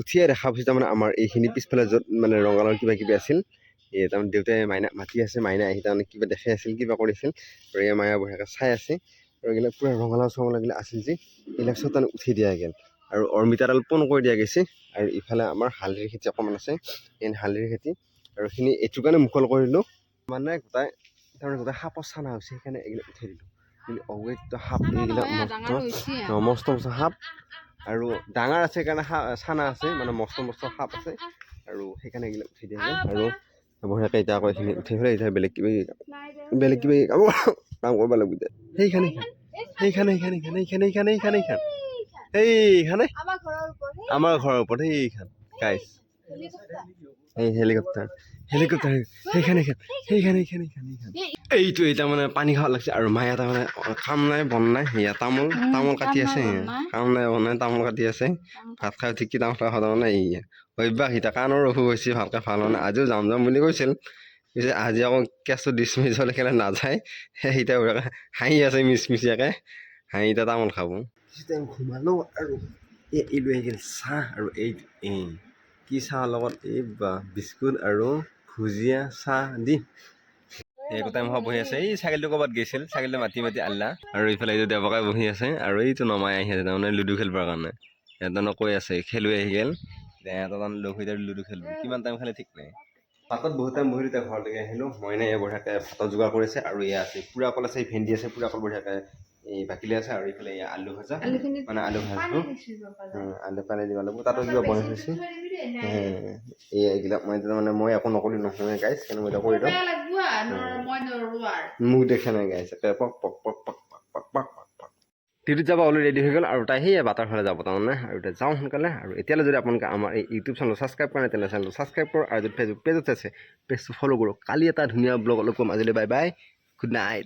উঠিয়ে দেখা পাইছোঁ তাৰমানে আমাৰ এইখিনি পিছফালে য'ত মানে ৰঙালাও কিবা কিবি আছিল। এই তাৰমানে দেউতাই মাইনা মাতি আছে মাইনা আহি তাৰমানে কিবা দেখাই আছিল কিবা কৰিছিল। আৰু এই মায়া বঢ়িয়াকৈ চাই আছে। আৰু এইবিলাক পূৰা ৰঙালাও চঙালাওগিলা আছিল যে এইবিলাক চব তাৰমানে উঠি দিয়া গ'ল। আৰু অমিতাডাল পোন কৰি দিয়া গৈছে। আৰু ইফালে আমাৰ হালধিৰ খেতি অকণমান আছে এই হালধিৰ খেতি। আৰু এইখিনি এইটো কাৰণে মুকল কৰিলোঁ। মানে গোটাই তাৰমানে গোটাই সাপৰ চানা হৈছে সেইকাৰণে এইবিলাক উঠাই দিলোঁ। কিন্তু অৱৈধ সাপ এইবিলাক মস্ত মস্ত সাপ। আৰু ডাঙৰ আছে সেইকাৰণে সা- চানা আছে মানে মস্ত মস্ত সাপ আছে। আৰু সেইকাৰণে এইবিলাক উঠি দিয়া যায় আৰু বঢ়িয়াকৈ এতিয়া আকৌ এইখিনি উঠি পেলাই বেলেগ কিবা বেলেগ কিবা কাম কাম কৰিব লাগিব এতিয়া। সেইখানে সেইখানে সেইখানে সেইখানে। সেইখানে সেইখানে সেইখানে সেইখানে। আমাৰ ঘৰৰ ওপৰত, সেইখান। গাইছ এই হেলিকপ্টাৰ। হেলিকপ্টাৰ সেইখানে সেইখানে সেইখানে এইটো এতিয়া মানে পানী খাব লাগিছে আৰু মায়ে তাৰমানে কাম নাই বন নাই সেয়া তামোল তামোল কাটি আছে। কাম নাই। বন নাই তামোল কাটি আছে। ভাত খাই উঠি কি তামোল খোৱা হোৱা মানে এই অভ্যাস এতিয়া কাণৰ অসুখ হৈছে ভালকৈ ভালো হোৱা নাই। আজিও যাম যাম বুলি কৈছিল। পিছে আজি আকৌ কেঁচটো ডিছমিছ হ'লে কেলে নাযায়? সেই এতিয়া হাঁহি আছে মিচমিচিয়াকৈ। হাঁহি এতিয়া তামোল খাব। ঘুমালোঁ আৰু এই এই লৈ আহিছিল চাহ আৰু এই এই কি চাহৰ লগত এই বা বিস্কুট আৰু ভুজিয়া চাহ দি এই গোটাই মহা বহি আছে। এই ছাগলীটো ক'ৰবাত গৈছিল, ছাগলীটো মাতি মাতি আল্লা আৰু ইফালে এইটো দেৱকাই বহি আছে। আৰু এইটো নমাই আহি আছে, তাৰমানে লুডু খেলিবৰ কাৰণে। সিহঁতক কৈ আছে, খেলুৱৈ আহি গ'ল। সিহঁতৰ তাৰমানে লগ হৈ লুডু খেলিব। কিমান টাইম খেলে ঠিক নাই। ভাতত বহুত টাইম বহি এতিয়া ঘৰলৈকে আহিলোঁ। মইনে এই বঢ়িয়াকৈ ভাতৰ যোগাৰ কৰিছে আৰু এয়া আছে পুৰা কল আছে ভেন্দি আছে পুৰা কল বঢ়িয়াকৈ এই বাকিলে আছে আৰু এইফালে আলু ভাজা। মানে আলু ভাজটো আলু পানী দিব লাগিব। তাতো কিবা বনাই থৈছে এইবিলাক মই মানে মই একো নকৰিলো নহয় গাইছ সেইকাৰণে মই কৰি দিওঁ। মোক দেখা নাই গাইছে পক পক পক পক পক পক পক টিউটিত যাব অলৰেডি ৰেডি হৈ গ'ল আৰু তাই সেই বাটাৰ ফালে যাব তাৰমানে। আৰু এতিয়া যাওঁ সোনকালে। আৰু এতিয়ালৈ যদি আপোনালোকে আমাৰ এই ইউটিউব চেনেল ছাবস্ক্ৰাইব কৰা নাই তেনেহ'লে চেনেলটো ছাবস্ক্ৰাইব কৰোঁ আৰু যদি ফেচবুক পেজত আছে পেজটো ফ'ল' কৰক। কালি এটা ধুনীয়া ব্লগ অলপ ক'ম আজিলৈ বাই বাই গুড নাইট